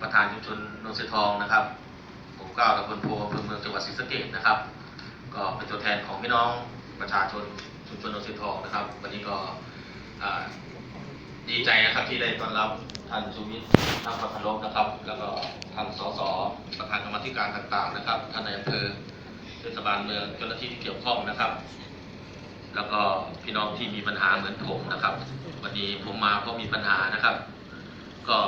ประธานชุมชนโนนเสทองนะครับ ผมก้าวตำบลโพอำเภอเมืองจังหวัดศรีสะเกษนะครับ ก็เป็นตัวแทนของพี่น้องประชาชนชุมชนโนนเสทองนะครับ วันนี้ก็ดีใจนะครับที่ได้ต้อนรับท่านชูวิทย์ท่านพัทรบนะครับ แล้วก็ท่านสสประธานกรรมธิการต่างๆนะครับ ท่านนายอำเภอเทศบาลเมืองเจ้าหน้าที่ที่เกี่ยวข้องนะครับ แล้วก็พี่น้องที่มีปัญหาเหมือนผมนะครับ วันนี้ผมมาเพราะมีปัญหานะครับ ก็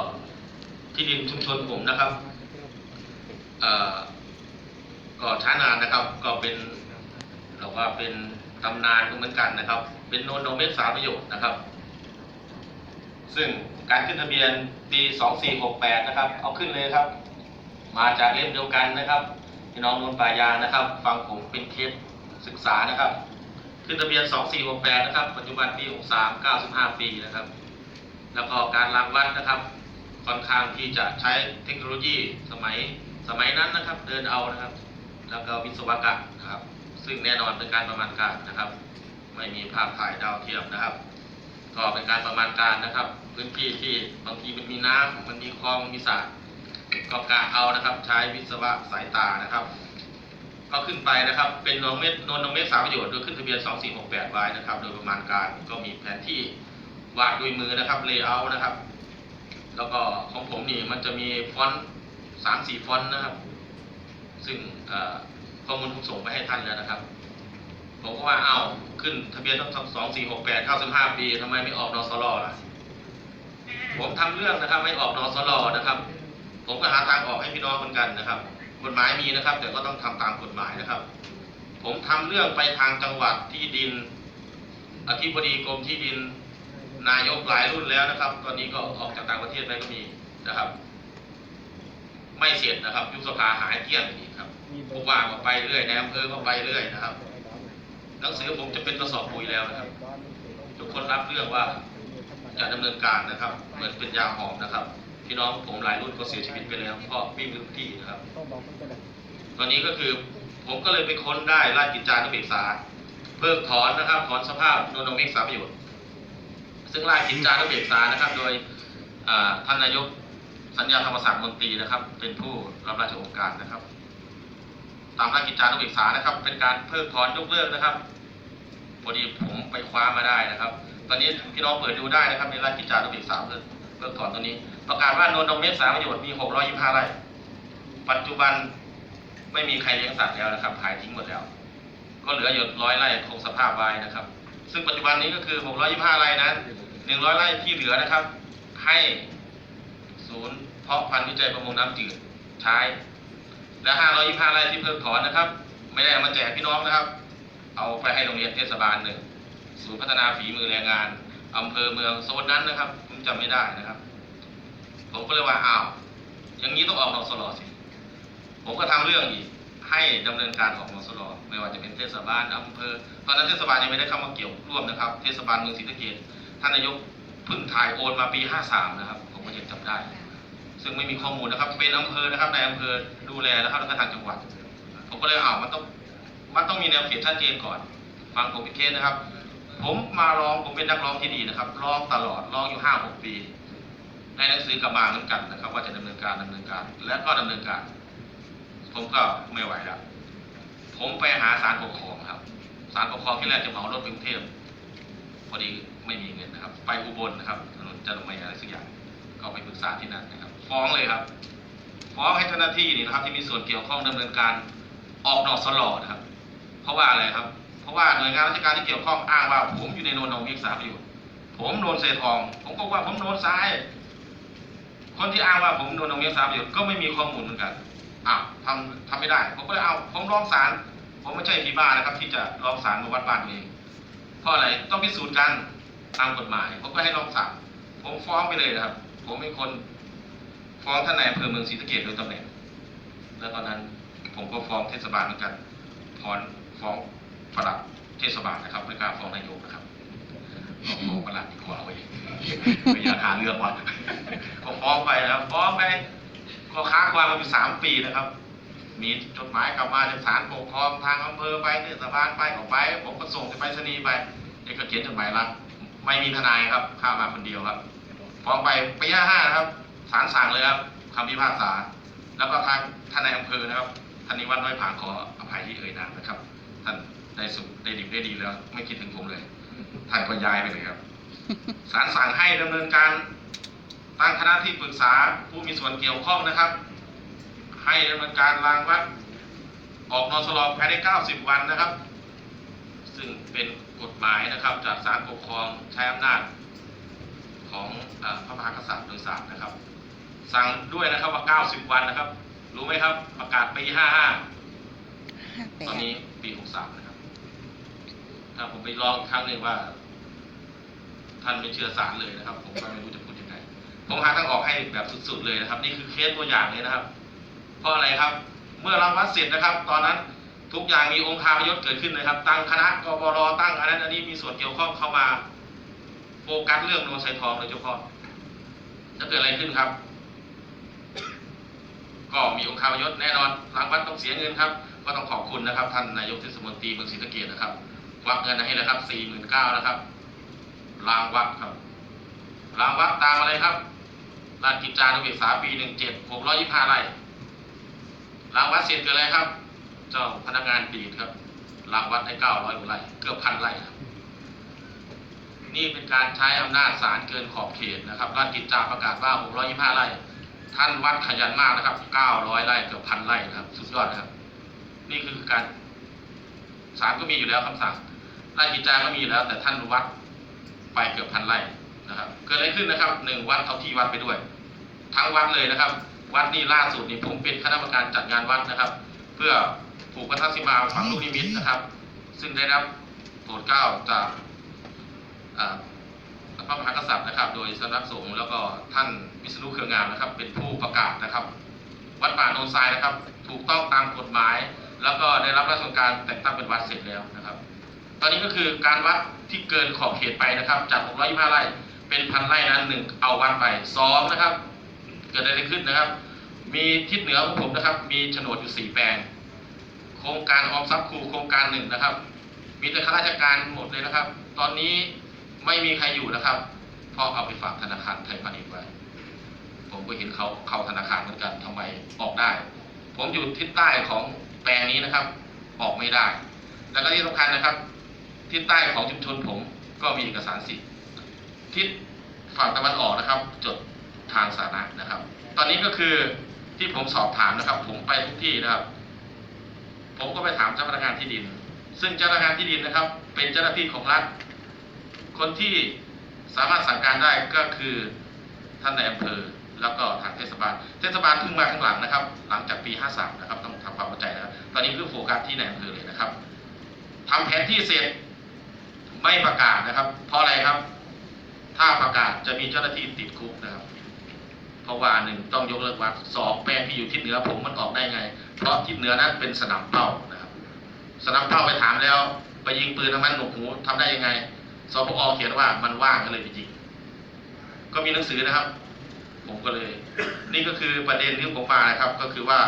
ที่ดินชุมชนผมนะครับเอ่อก็ช้านานนะครับ ก็เป็นเราว่าเป็นตำนานเหมือนกันนะครับ เป็นโนนโนเมตสามประโยชน์นะครับ ซึ่งการขึ้นทะเบียนปี2468 นะครับ เอาขึ้นเลยครับ มาจากเล่มเดียวกันนะครับพี่น้องนนปายานะครับ ฟังผมเป็นเคสศึกษานะครับ ขึ้นทะเบียน 2468 นะครับ ปัจจุบันปี 63 95 ปีนะครับ แล้วก็การรังวัดนะครับ ค่อนข้างที่จะใช้เทคโนโลยีสมัยสมัยนั้นนะครับเดินเอานะครับ แล้วก็วิศวกรรมนะครับ ซึ่งแน่นอนเป็นการประมาณการนะครับ ไม่มีภาพถ่ายดาวเทียมนะครับ ก็เป็นการประมาณการนะครับ พื้นที่ที่บางทีมันมีน้ำมันมีคลองมีสระก็กะเอานะครับ ใช้วิศวะสายตานะครับ ก็ขึ้นไปนะครับ เป็นโนเมตรนนโนเมตรสามประโยชน์โดยขึ้นทะเบียน 2468 ไว้นะครับ โดยประมาณการก็มีแผนที่วาดด้วยมือนะครับเลเยอร์นะครับ แล้วก็ของผมนี่มันจะมีฟอนต์สามสี่ฟอนต์นะครับ ซึ่งข้อมูลผมส่งไปให้ท่านแล้วนะครับ ผมก็ว่าเอ้าขึ้นทะเบียนทั้งสองสี่หกแปดเก้าสิบห้าปีทำไมไม่ออกนอสลอล่ะผมทำเรื่องนะครับไม่ออกนอสลอนะครับ ผมก็หาทางออกให้พี่น้องเหมือนกันนะครับ กฎหมายมีนะครับ แต่ก็ต้องทำตามกฎหมายนะครับ ผมทำเรื่องไปทางจังหวัดที่ดินอธิบดีกรมที่ดิน นายกหลายรุ่นแล้วนะครับ ตอนนี้ก็ออกจากต่างประเทศไปก็มีนะครับ ไม่เสร็จนะครับ ยุบสภาหายเกี้ยงอีกครับผู้ว่าก็ไปเรื่อยนายอำเภอก็ไปเรื่อยนะครับ หนังสือผมจะเป็นกระสอบปุ๋ยแล้วนะครับทุกคนรับเรื่องว่าจะดำเนินการนะครับ เหมือนเป็นยาหอมนะครับ พี่น้องผมหลายรุ่นก็เสียชีวิตไปแล้วเพราะวิ่งพื้นที่นะครับ ตอนนี้ก็คือผมก็เลยไปค้นได้ราชกิจจานุเบกษาเพิกถอนนะครับ ถอนสภาพโนโนมิกสาประโยชน์ ซึ่งราชกิจจานุเบกษานะครับ โดยท่านนายกสัญญาธรรมศักดิ์มนตรีนะครับ เป็นผู้รับราชองค์การนะครับ ตามราชกิจจานุเบกษานะครับ เป็นการเพิกถอนยกเลิกนะครับพอดีผมไปคว้ามาได้นะครับ ตอนนี้พี่น้องเปิดดูได้นะครับในราชกิจจานุเบกษาเพิกเพิกถอนตัวนี้ ประกาศว่าโนนโนเมตสามประโยชน์มี 625 ไร่ ปัจจุบันไม่มีใครเลี้ยงสัตว์แล้วนะครับ ขายทิ้งหมดแล้ว ก็เหลืออยู่ร้อยไร่คงสภาพไว้นะครับ ซึ่งปัจจุบันนี้ก็คือ 625 ไร่นั้น 100ไร่ที่เหลือนะครับ ให้ศูนย์เพาะพันธุ์วิจัยประมงน้ำจืดใช้และ525ไร่ที่เพิกถอนนะครับ ไม่ได้มาแจกพี่น้องนะครับ เอาไปให้โรงเรียนเทศบาลหนึ่งศูนย์พัฒนาฝีมือแรงงานอำเภอเมืองโซนนั้นนะครับผมจำไม่ได้นะครับ ผมก็เลยว่าอ้าวอย่างนี้ต้องออกนสลอสิ ผมก็ทำเรื่องอีกให้ดำเนินการออกนสลอไม่ว่าจะเป็นเทศบาลอำเภอตอนนั้นเทศบาลยังไม่ได้เข้ามาเกี่ยวร่วมนะครับ เทศบาลเมืองศรีสะเกษ ท่านนายกเพิ่งถ่ายโอนมาปี 53 นะครับ ผมก็ยังจำได้ ซึ่งไม่มีข้อมูลนะครับ เป็นอำเภอนะครับในอำเภอดูแลนะครับแล้วก็ทางจังหวัด ผมก็เลยอ้าวมันต้องมันต้องมีแนวเขียนชัดเจนก่อน ฟังผมอีกเคสนะครับ ผมมาร้องผมเป็นนักร้องที่ดีนะครับร้องตลอดร้องอยู่ห้าหกปีในหนังสือกลับมาเหมือนกันนะครับ ว่าจะดำเนินการดำเนินการ และก็ดำเนินการ ผมก็ไม่ไหวแล้วผมไปหาศาลปกครองครับศาลปกครองที่แรกจะเหมารถไปกรุงเทพพอดี ไม่มีเงินนะครับ ไปอุบลนะครับถนนจันทร์ไม่อะไรสักอย่างก็ไปปรึกษาที่นั่นนะครับ ฟ้องเลยครับ ฟ้องให้เจ้าหน้าที่นี่นะครับ ที่มีส่วนเกี่ยวข้องดำเนินการออกนอกสลอนะครับ เพราะว่าอะไรครับ เพราะว่าหน่วยงานราชการที่เกี่ยวข้องอ้างว่า ผมอยู่ในโนนองมิกษาประโยชน์ผมโดนเศษทอง ผมก็ว่าผมโดนซ้าย คนที่อ้างว่าผมโดนองมิกษาประโยชน์ก็ไม่มีข้อมูลเหมือนกันอ้าวทำทำไม่ได้ ผมก็เลยเอาผมร้องศาลผมไม่ใช่พีบ้านะครับ ที่จะร้องศาลมาวัดบ้านเองเพราะอะไรต้องพิสูจน์กัน ตามกฎหมาย ผมก็ให้ร้องศาลผมฟ้องไปเลยนะครับ ผมเป็นคนฟ้องท่านนายอำเภอเมืองศรีสะเกษโดยตำแหน่ง แล้วตอนนั้นผมก็ฟ้องเทศบาลเหมือนกันถอนฟ้องปลัดเทศบาลนะครับไม่กล้าฟ้องนายกนะครับฟ้องปลัดดีกว่าเว้ยไม่อยากหาเรื่องว่ะก็ฟ้องไปนะครับฟ้องไปก็ค้างความมาอยู่สามปีนะครับมีจดหมายกลับมาจากศาลปกครองทางอำเภอไปเทศบาลไปออกไป ผมก็ส่งไปรษณีย์ไปเอกเขียนจดหมายรับ ไม่มีทนายครับข้ามาคนเดียวครับฟ้องไปปีห้าห้าครับศาลสั่งเลยครับคำพิพากษา แล้วก็ทางท่านนายอำเภอนะครับท่านนิวัฒน์น้อยผางขออภัยที่เอ่ยนามนะครับ ท่านได้สุขได้ดีได้ดีแล้ว ไม่คิดถึงผมเลยท่านก็ย้ายไปเลยครับศาลสั่งให้ดำเนินการตั้งคณะที่ปรึกษาผู้มีส่วนเกี่ยวข้องนะครับ ให้ดำเนินการรางวัดออกนอสลอภายใน 90 วันนะครับ ซึ่งเป็นกฎหมายนะครับจากศาลปกครองใช้อำนาจของเออพระมหากษัตริย์โดยศาลนะครับ สั่งด้วยนะครับว่า 90 วันนะครับ รู้ไหมครับประกาศปี 55ห้าแปตอนดนี้ปี 63 นะครับ ถ้าผมไปลองอีกครั้งหนึ่งว่า ท่านไม่เชื่อสารเลยนะครับ ผมก็ไม่รู้จะพูดยังไงผมหาทางออกให้แบบสุดๆเลยนะครับ นี่คือเคสตัวอย่างเลยนะครับ เพราะอะไรครับ เมื่อเราวัดเสร็จนะครับ ตอนนั้น ทุกอย่างมีองค์คาพยศเกิดขึ้นนะครับ ตั้งคณะกบรตั้งอันนั้นอันนี้มีส่วนเกี่ยวข้องเข้ามา โฟกัสเรื่องโนนไซทองโดยเฉพาะจะเกิดอะไรขึ้นครับ ก็มีองค์คาพยศแน่นอนรางวัดต้องเสียเงินครับ ก็ต้องขอบคุณนะครับ ท่านนายกเทศมนตรีเมืองศรีสะเกษนะครับวักเงินให้แล้วครับสี่หมื่นเก้านะครับรางวัดครับรางวัดตามอะไรครับราชกิจจานุเบกษาปีหนึ่งเจ็ดหกร้อยยี่ห้าไร่รางวัดเสร็จเกิดอะไรครับ เจ้าพนักงานดีดครับรางวัดได้เก้าร้อยกว่าไร่เกือบพันไร่ครับ นี่เป็นการใช้อำนาจศาลเกินขอบเขตนะครับราชกิจจาประกาศว่าหกร้อยยี่ห้าไร่ ท่านวัดขยันมากนะครับเก้าร้อยไร่เกือบพันไร่นะครับ สุดยอดนะครับ นี่คือการศาลก็มีอยู่แล้วคำสั่งราชกิจจาก็มีอยู่แล้ว แต่ท่านวัดไปเกือบพันไร่นะครับ เกิดอะไรขึ้นนะครับหนึ่งวัดเอาที่วัดไปด้วย ทั้งวัดเลยนะครับ วัดนี่ล่าสุดนี่ผมเป็นคณะกรรมการจัดงานวัดนะครับ เพื่อ ผูกพันธสิมาฝังลูกนิมิตนะครับ ซึ่งได้รับโปรดเกล้าจากอ่าพระมหากษัตริย์นะครับ โดยสำนักสงฆ์แล้วก็ท่านวิษณุเครืองามนะครับ เป็นผู้ประกาศนะครับ วัดป่าโนนทรายนะครับ ถูกต้องตามกฎหมาย แล้วก็ได้รับราชการแต่งตั้งเป็นวัดเสร็จแล้วนะครับ ตอนนี้ก็คือการวัดที่เกินขอบเขตไปนะครับ จาก 625 ไร่เป็นพันไร่นั้นหนึ่งเอาวัดไปสองนะครับ เกิดอะไรขึ้นนะครับ มีทิศเหนือของผมนะครับ มีโฉนดอยู่สี่แปลง โครงการออมทรัพย์ครูโครงการหนึ่งนะครับ มีแต่ข้าราชการหมดเลยนะครับ ตอนนี้ไม่มีใครอยู่นะครับเพราะเอาไปฝากธนาคารไทยพาณิชย์ไว้ผมก็เห็นเขาเข้าธนาคารเหมือนกันทำไมออกได้ ผมอยู่ทิศใต้ของแปลงนี้นะครับ ออกไม่ได้ แล้วก็ที่สำคัญนะครับ ทิศใต้ของชุมชนผมก็มีเอกสารสิทธิ์ทิศฝั่งตะวันออกนะครับ จดทางสาธารณะนะครับ ตอนนี้ก็คือที่ผมสอบถามนะครับ ผมไปทุกที่นะครับ ผมก็ไปถามเจ้าพนักงานที่ดิน ซึ่งเจ้าพนักงานที่ดินนะครับ เป็นเจ้าหน้าที่ของรัฐ คนที่สามารถสั่งการได้ก็คือท่านในอำเภอแล้วก็ทางเทศบาล เทศบาลเพิ่งมาข้างหลังนะครับ หลังจากปี 53 นะครับ ต้องทำความเข้าใจนะครับ ตอนนี้เพิ่งโฟกัสที่ในอำเภอเลยนะครับทำแผนที่เสร็จไม่ประกาศนะครับ เพราะอะไรครับ ถ้าประกาศจะมีเจ้าหน้าที่ติดคุกนะครับ เพราะว่าหนึ่งต้องยกเลิกวัดสองแปลงที่อยู่ทิศเหนือผมมันออกได้ไง เพราะทิศเหนือนั้นเป็นสนามเป้านะครับสนามเป้าไปถามแล้วไปยิงปืนทำไมหนวกหูทำได้ยังไงสปอเขียนว่ามันว่างก็เลยไปยิงก็มีหนังสือนะครับ ผมก็เลย นี่ก็คือประเด็นที่ผมมานะครับ ก็คือว่า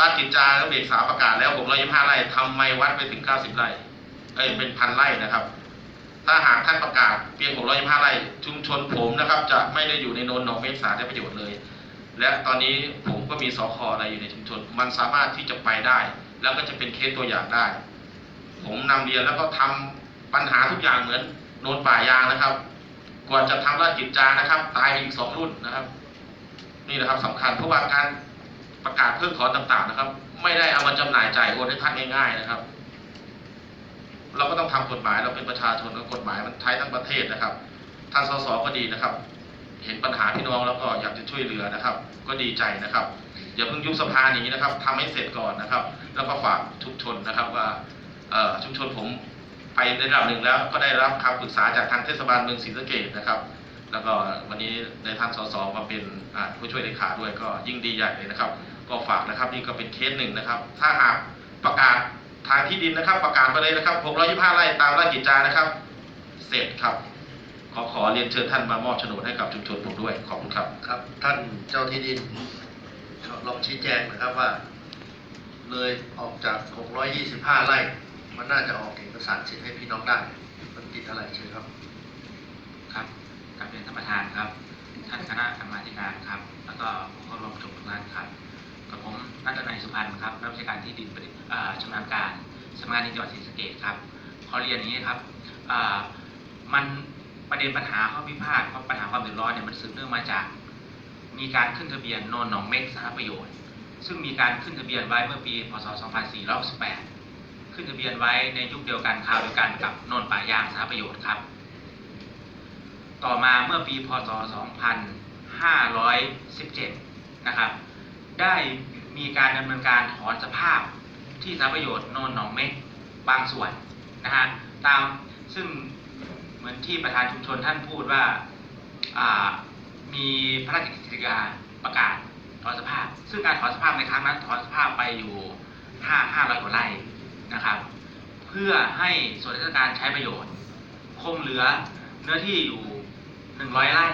ราชกิจจานุเบกษาประกาศแล้วผมร้อยยี่ห้าไร่ทำไมวัดไปถึงเก้าสิบไร่เอ้ยเป็นพันไร่นะครับ ถ้าหากท่านประกาศเพียง 625 ไร่ ชุมชนผมนะครับ จะไม่ได้อยู่ในโนนหนองเมฆสาได้ประโยชน์เลย และตอนนี้ผมก็มีสอคออะไรอยู่ในชุมชน มันสามารถที่จะไปได้ แล้วก็จะเป็นเคสตัวอย่างได้ ผมนำเรียนแล้วก็ทำปัญหาทุกอย่างเหมือนโนนป่ายางนะครับ กว่าจะทำราชกิจจานะครับ ตายอีกสองรุ่นนะครับ นี่นะครับสำคัญเพราะว่าการประกาศเพิกถอนต่างๆนะครับ ไม่ได้เอามาจำหน่ายจ่ายโอนให้ท่านง่ายๆนะครับ เราก็ต้องทำกฎหมายเราเป็นประชาชนแล้วกฎหมายมันใช้ทั้งประเทศนะครับท่านสสก็ดีนะครับ เห็นปัญหาพี่น้องแล้วก็อยากจะช่วยเหลือนะครับ ก็ดีใจนะครับอย่าเพิ่งยุบสภาหนีนะครับทำให้เสร็จก่อนนะครับ แล้วก็ฝากชุมชนนะครับว่าชุมชนผมไปในระดับหนึ่งแล้วก็ได้รับคำปรึกษาจากทางเทศบาลเมืองศรีสะเกษนะครับ แล้วก็วันนี้ในท่านสสมาเป็นผู้ช่วยเลขาด้วยก็ยิ่งดีใหญ่เลยนะครับ ก็ฝากนะครับนี่ก็เป็นเคสหนึ่งนะครับ ถ้าหากประกาศ ทางที่ดินนะครับ ประกาศไปเลยนะครับ625ไร่ตามราชกิจจานะครับ เสร็จครับ ขอขอเรียนเชิญท่านมามอบโฉนดให้กับชุมชนผมด้วย ขอบคุณครับ ครับ ท่านเจ้าที่ดินลองชี้แจงนะครับว่า เลยออกจาก 625 ไร่ มันน่าจะออกเอกสารสิทธิ์ให้พี่น้องได้ มันติดอะไรเชิญครับ ครับกลับเรียนท่านประธานครับ ท่านคณะกรรมาธิการครับ แล้วก็ผู้เข้าร่วมอ่า ชำนาญการสำนักงานในจังหวัดศรีสะเกษครับขอเรียนอย่างนี้ครับมันประเด็นปัญหาข้อพิพาทปัญหาความเดือดร้อนเนี่ยมันสืบเนื่องมาจาก มีการขึ้นทะเบียนโนนหนองเม็กสาธารณประโยชน์ ซึ่งมีการขึ้นทะเบียนไว้เมื่อปีพศ 2468ขึ้นทะเบียนไว้ในยุคเดียวกันคราวเดียวกันกับโนนป่ายางสาธารณประโยชน์ครับ ต่อมาเมื่อปีพศ 2517 นะครับ ได้ มีการดำเนินการถอนสภาพที่สาประโยชน์โนนหนองเม็กบางส่วนนะฮะตามซึ่งเหมือนที่ประธานชุมชนท่านพูดว่าามีพระราชกฤษฎีกาประกาศถอนสภาพ ซึ่งการถอนสภาพในครั้งนั้นถอนสภาพไปอยู่5 500กว่าไร่นะครับ เพื่อให้ส่วนราชการใช้ประโยชน์ คงเหลือเนื้อที่อยู่ 100 ไร่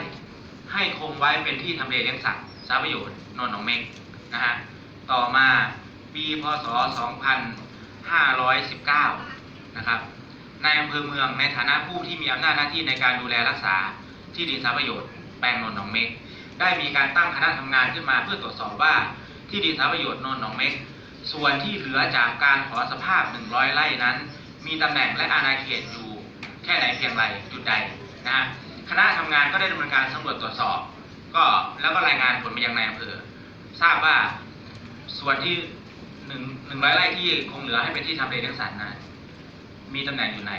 ให้คงไว้เป็นที่ทำเลเลี้ยงสัตว์สาประโยชน์นนท์หนองเม็กนะฮะ ต่อมาปีพศ 2519 นะครับในอำเภอเมืองในฐานะผู้ที่มีอำนาจหน้าที่ในการดูแลรักษาที่ดินสาธารประโยชน์แปลงนนท์หนองเม็ก ได้มีการตั้งคณะทำงานขึ้นมาเพื่อตรวจสอบว่าที่ดินสาธารประโยชน์นนท์หนองเม็ก ส่วนที่เหลือจากการขอสภาพ 100 ไร่นั้น มีตำแหน่งและอาณาเขตอยู่ แค่ไหนเพียงไรจุดใดนะฮะคณะทำงานก็ได้ดำเนินการสำรวจตรวจสอบ ก็แล้วก็รายงานผลไปยังนายอำเภอทราบว่า ส่วนที่หนึ่งหนึ่งร้อยไร่ที่คงเหลือให้เป็นที่ทำเลเลี้ยงสัตว์นั้นมีตำแหน่งอยู่ไหน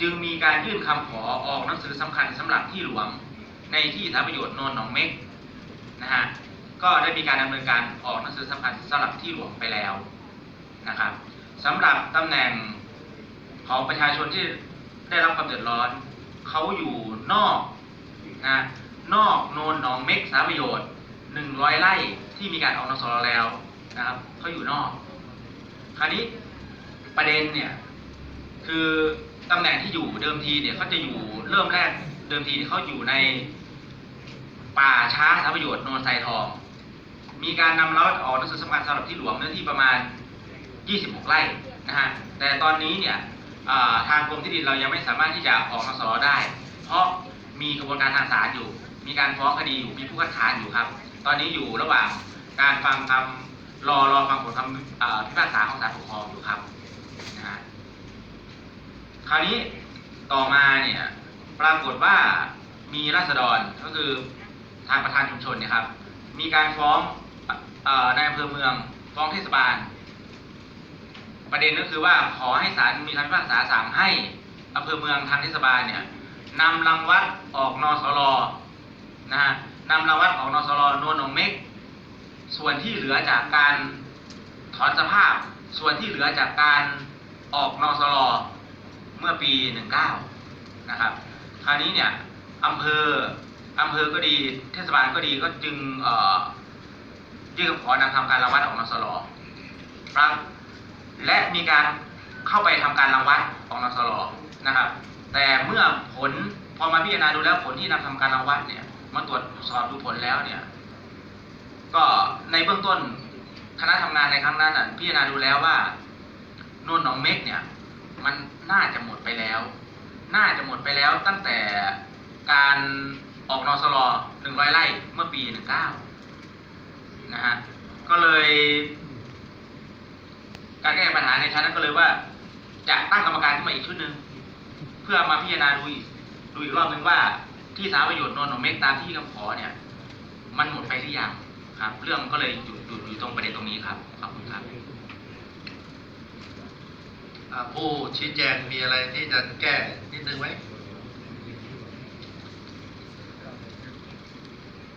จึงมีการยื่นคำขอออกหนังสือสำคัญสำหรับที่หลวงในที่สาธาประโยชน์โนนหนองเม็กนะฮะก็ได้มีการดำเนินการออกหนังสือสำคัญสำหรับที่หลวงไปแล้วนะครับสำหรับตำแหน่งของประชาชนที่ได้รับความเดือดร้อน เขาอยู่นอกนะนอกโนนหนองเม็กสาธาประโยชน์หนึ่งร้อยไร่ที่มีการออกนสรแล้ว นะครับเขาอยู่นอก คราวนี้ประเด็นเนี่ย คือตำแหน่งที่อยู่เดิมทีเนี่ยเขาจะอยู่เริ่มแรกเดิมทีเขาอยู่ในป่าช้าสาธาประโยชน์โนนไซทอง มีการนำเล้าออกหนังสือสำคัญสำหรับที่หลวงเนื้อที่ประมาณ 26 ไร่นะฮะแต่ตอนนี้เนี่ยทางกรมที่ดินเรายังไม่สามารถที่จะออกนสรได้ เพราะมีกระบวนการทางศาลอยู่ มีการฟ้องคดีอยู่มีผู้คัดค้านอยู่ครับ ตอนนี้อยู่ระหว่างการฟังคำ รอรอฟังผลคำพิพากษาของศาลปกครองอยู่ครับนะฮะคราวนี้ต่อมาเนี่ยปรากฏว่ามีราษฎรก็คือทางประธานชุมชนเนี่ยครับ มีการฟ้องเออในอำเภอเมือง ฟ้องเทศบาล ประเด็นก็คือว่าขอให้ศาลมีคำพิพากษาสั่งให้อำเภอเมืองทางเทศบาลเนี่ยนำรังวัดออกนอสรนะฮะนำรังวัดออกนอสรนวลหนองเม็ก ส่วนที่เหลือจากการถอนสภาพ ส่วนที่เหลือจากการออกนอสรเมื่อปี 19 นะครับ คราวนี้เนี่ยอำเภออำเภอก็ดี เทศบาลก็ดีก็จึงเอ่อยื่นคำขอนำทำการรังวัดออกนอสรครับและมีการเข้าไปทำการรังวัดออกนสรนะครับ แต่เมื่อผลพอมาพิจารณาดูแล้วผลที่นำทำการรังวัดเนี่ยมาตรวจสอบดูผลแล้วเนี่ย ก็ในเบื้องต้นคณะทำงานในครั้งนั้นพิจารณาดูแล้วว่าโนนหนองเม็กเนี่ย มันน่าจะหมดไปแล้ว น่าจะหมดไปแล้วตั้งแต่การออกนอสลหนึ่งร้อยไร่เมื่อปีหนึ่งเก้านะฮะก็เลย การแก้ปัญหาในชั้นนั้นก็เลยว่า จะตั้งกรรมการขึ้นมาอีกชุดหนึ่งเพื่อมาพิจารณาดูดูอีกรอบหนึ่งว่าที่สารประโยชน์นนท์หนองเม็กตามที่คำขอเนี่ย มันหมดไปหรือยัง ครับ เรื่องก็เลยหยุดหยุดอยู่ตรงประเด็นตรงนี้ครับขอบคุณครับอ่าผู้ชี้แจงมีอะไรที่จะแก้นิดนึงไหม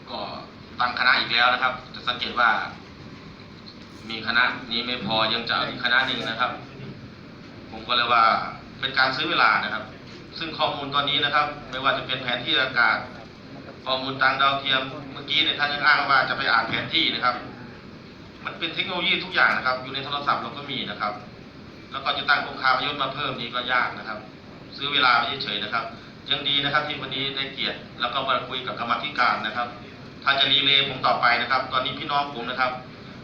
ก็ตั้งคณะอีกแล้วนะครับ จะสังเกตว่า มีคณะนี้ไม่พอยังจะอีกคณะหนึ่งนะครับ ผมก็เลยว่าเป็นการซื้อเวลานะครับ ซึ่งข้อมูลตอนนี้นะครับ ไม่ว่าจะเป็นแผนที่อากาศ ข้อมูลทางดาวเทียมเมื่อกี้เนี่ยท่านยังอ้างว่าจะไปอ่านแผนที่นะครับ มันเป็นเทคโนโลยีทุกอย่างนะครับ อยู่ในโทรศัพท์เราก็มีนะครับ แล้วก็จะตั้งโครงข่าวพยศมาเพิ่มนี่ก็ยากนะครับ ซื้อเวลาไปเฉยๆนะครับ ยังดีนะครับที่วันนี้ได้เกียรติ แล้วก็มาคุยกับกรรมธิการนะครับ ถ้าจะรีเลย์ผมต่อไปนะครับ ตอนนี้พี่น้องผมนะครับ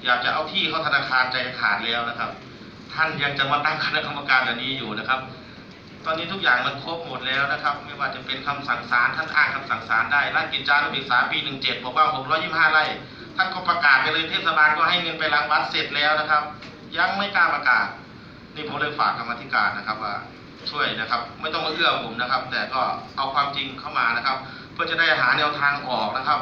อยากจะเอาที่เข้าธนาคารใจขาดแล้วนะครับ ท่านยังจะมาตั้งคณะกรรมการแบบนี้อยู่นะครับ ตอนนี้ทุกอย่างมันครบหมดแล้วนะครับ ไม่ว่าจะเป็นคำสั่งศาลท่านอ้างคำสั่งศาลได้ราชกิจจานุเบกษาปี17บอกว่า 625 ไร่ท่านก็ประกาศไปเลยเทศบาลก็ให้เงินไปรังวัดเสร็จแล้วนะครับ ยังไม่กล้าประกาศ นี่ผมเลยฝากกรรมธิการนะครับว่าช่วยนะครับ ไม่ต้องมาเอื้อผมนะครับ แต่ก็เอาความจริงเข้ามานะครับ เพื่อจะได้หาแนวทางออกนะครับ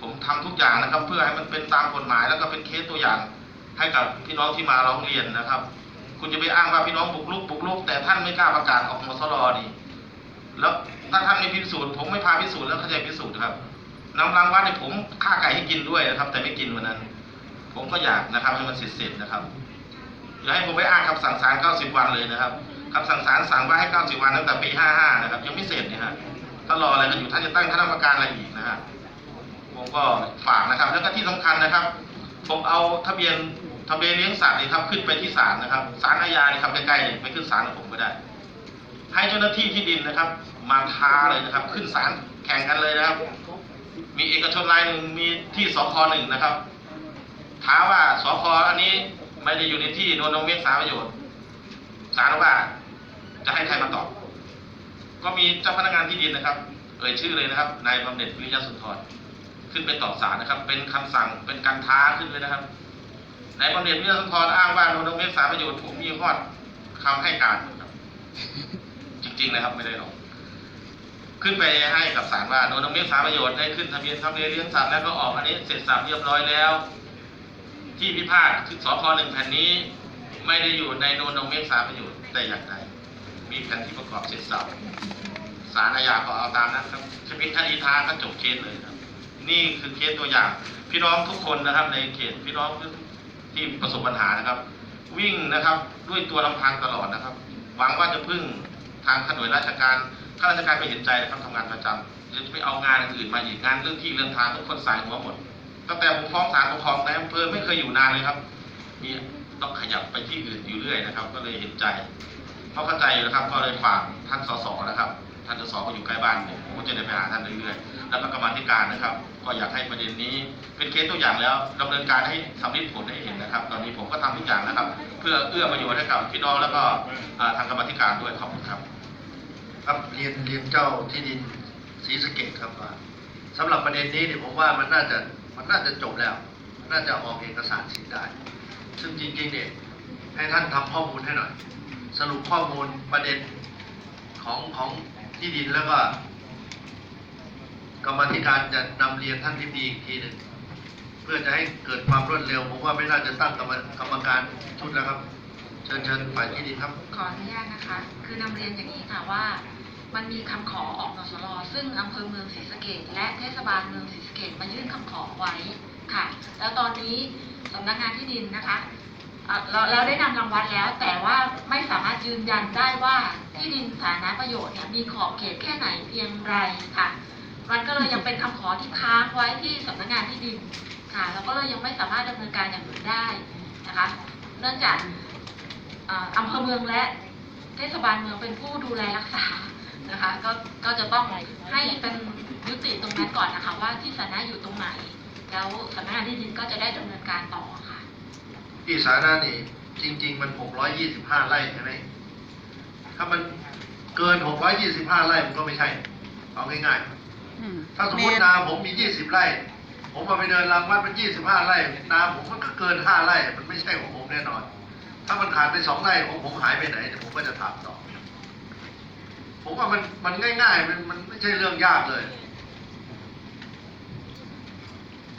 ผมทำทุกอย่างนะครับ เพื่อให้มันเป็นตามกฎหมาย แล้วก็เป็นเคสตัวอย่างให้กับพี่น้องที่มาร้องเรียนนะครับ คุณจะไปอ้างว่าพี่น้องบุกลุกบุกลุกแต่ท่านไม่กล้าประกาศออกมสรนี่แล้วถ้าท่านไม่พิสูจน์ผมไม่พาพิสูจน์แล้วเข้าใจพิสูจน์ครับน้ำรางวัดเนี่ยผมฆ่าไก่ให้กินด้วยนะครับ แต่ไม่กินวันนั้น ผมก็อยากนะครับให้มันเสร็จๆนะครับอย่าให้ผมไปอ้างคำสั่งศาล90 วันเลยนะครับคำสั่งศาลสั่งว่าให้ 90 วันตั้งแต่ปี 55 นะครับยังไม่เสร็จนี่ยฮะถ้ารออะไรกันอยู่ท่านจะตั้งคณะกรรมการอะไรอีกนะฮะผมก็ฝากนะครับ แล้วก็ที่สำคัญนะครับ ผมเอาทะเบียน ทะเบียนเลี้ยงสัตว์นี่ครับขึ้นไปที่ศาลนะครับศาลอาญานี่ครับใกล้ๆนี่ไปขึ้นศาลผมก็ได้ ให้เจ้าหน้าที่ที่ดินนะครับ มาท้าเลยนะครับ ขึ้นศาลแข่งกันเลยนะครับ มีเอกชนรายหนึ่งมีที่สพหนึ่งนะครับถาว่าสพอันนี้ไม่ได้อยู่ในที่โนนงเมฆสาประโยชน์ศาลว่าจะให้ใครมาตอบ ก็มีเจ้าพนักงานที่ดินนะครับ เอ่ยชื่อเลยนะครับนายบำเหน็จวิริยสุนทรขึ้นไปตอบศาลนะครับ เป็นคำสั่งเป็นการท้าขึ้นเลยนะครับ นายบำเหน็จวิริยสุนทรอ้างว่าโนนงเมฆสาประโยชน์ผมมีฮอดคำให้การครับ จริงๆนะครับไม่ได้หรอกขึ้นไปให้กับศาลว่าโนนงเมฆสาประโยชน์ได้ขึ้นทะเบียนทำเลี้ยงสัตว์แล้วก็ออกอันนี้เสร็จสับเรียบร้อยแล้ว ที่พิพาทคือสพหนึ่งแผ่นนี้ ไม่ได้อยู่ในโนนงเมฆสาประโยชน์แต่อย่างใดมีแผ่นที่ประกอบเสร็จสับศาลอาญาก็เอาตามนั้นครับจะเป็นคดีท้าก็จบเคสเลยครับ นี่คือเคสตัวอย่าง พี่น้องทุกคนนะครับ ในเขตพี่น้อง ที่ประสบปัญหานะครับ วิ่งนะครับด้วยตัวลำพังตลอดนะครับ หวังว่าจะพึ่งทางหน่วยราชการข้าราชการไม่เห็นใจนะครับทำงานประจำจะไปเอางานอื่นมาอีกงานเรื่องที่เรื่องทางทุกคนสายหัวหมดตั้งแต่ผมฟ้องศาลปกครองในอำเภอไม่เคยอยู่นานเลยครับมีต้องขยับไปที่อื่นอยู่เรื่อยนะครับ ก็เลยเห็นใจเพราะเข้าใจอยู่นะครับ ก็เลยฝากท่านสสนะครับ ท่านสสก็อยู่ใกล้บ้านผมผมก็จะได้ไปหาท่านเรื่อยๆแล้วก็กรรมาธิการนะครับ ก็อยากให้ประเด็นนี้เป็นเคสตัวอย่างแล้วดำเนินการให้สำเร็จผลให้เห็นนะครับ ตอนนี้ผมก็ทำทุกอย่างนะครับ เพื่อเอื้อประโยชน์ให้กับพี่น้องแล้วก็ทางกรรมาธิการด้วยขอบคุณครับ ครับเรียนเรียนเจ้าที่ดินศรีสะเกดครับว่าสำหรับประเด็นนี้เนี่ยผมว่ามันน่าจะมันน่าจะจบแล้วน่าจะออกเอกสารสิทธิ์ได้ ซึ่งจริงๆเนี่ยให้ท่านทำข้อมูลให้หน่อย สรุปข้อมูลประเด็นของของ ที่ดินแล้วก็ กรรมธิการจะนำเรียนท่านทิบดีอีกทีหนึ่งเพื่อจะให้เกิดความรวดเร็วผมว่าไม่น่าจะตั้งกรรมกรรมการชุดแล้วครับ เชิญเชิญฝ่ายที่ดินครับ ขออนุญาตนะคะ คือนำเรียนอย่างนี้ค่ะว่า มันมีคำขอออกนสรซึ่งอำเภอเมืองศรีสะเกดและเทศบาลเมืองศรีสะเกดมายื่นคำขอไว้ค่ะ แล้วตอนนี้สำนักงานที่ดินนะคะ เราเราได้นำรังวัดแล้ว แต่ว่าไม่สามารถยืนยันได้ว่าที่ดินสาธารณประโยชน์เนี่ยมีขอบเขตแค่ไหนเพียงไรค่ะ มันก็เลยยังเป็นคำขอที่ค้างไว้ที่สำนักงานที่ดินค่ะแล้วก็เลยยังไม่สามารถดำเนินการอย่างอื่นได้นะคะ เนื่องจากอ่าอำเภอเมืองและเทศบาลเมืองเป็นผู้ดูแลรักษานะคะก็ก็จะต้องให้เป็นยุติตรงนั้นก่อนนะคะ ว่าที่สาธารณะอยู่ตรงไหน แล้วสำนักงานที่ดินก็จะได้ดำเนินการต่อ ที่สาธารณะนี่จริง ๆ มัน625ไร่ใช่ไหมถ้ามันเกิน625ไร่มันก็ไม่ใช่ เอาง่ายอืมๆถ้าสมมติแนาผมมี20ไร่ ผมมาไปเดินรางวัดมัน25ไร่ นาผมมันก็เกิน5ไร่ มันไม่ใช่ของผมแน่นอน ถ้ามันขาดไป2ไร่ของผมหายไปไหนเดี๋ยวผมก็จะถามต่อ ผมว่ามันมันง่าย ๆ มันมันไม่ใช่เรื่องยากเลย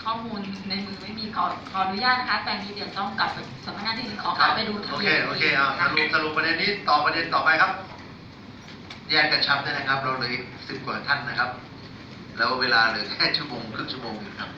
ข้อมูลในมือไม่มีขอขออนุญาตนะคะแต่นี้เดี๋ยวต้องกลับไปสำนักงานที่ดินขอกลับไปดูทะโอเบีเคยนโอเคเอาสรุปสรุปประเด็นนี้ต่อประเด็นต่อไปครับ แยกกระชับด้วยนะครับ เราเหลยสิบกว่าท่านนะครับ แล้วเวลาเหลือแค่ชั่วโมงครึ่งชั่วโมงเองครับ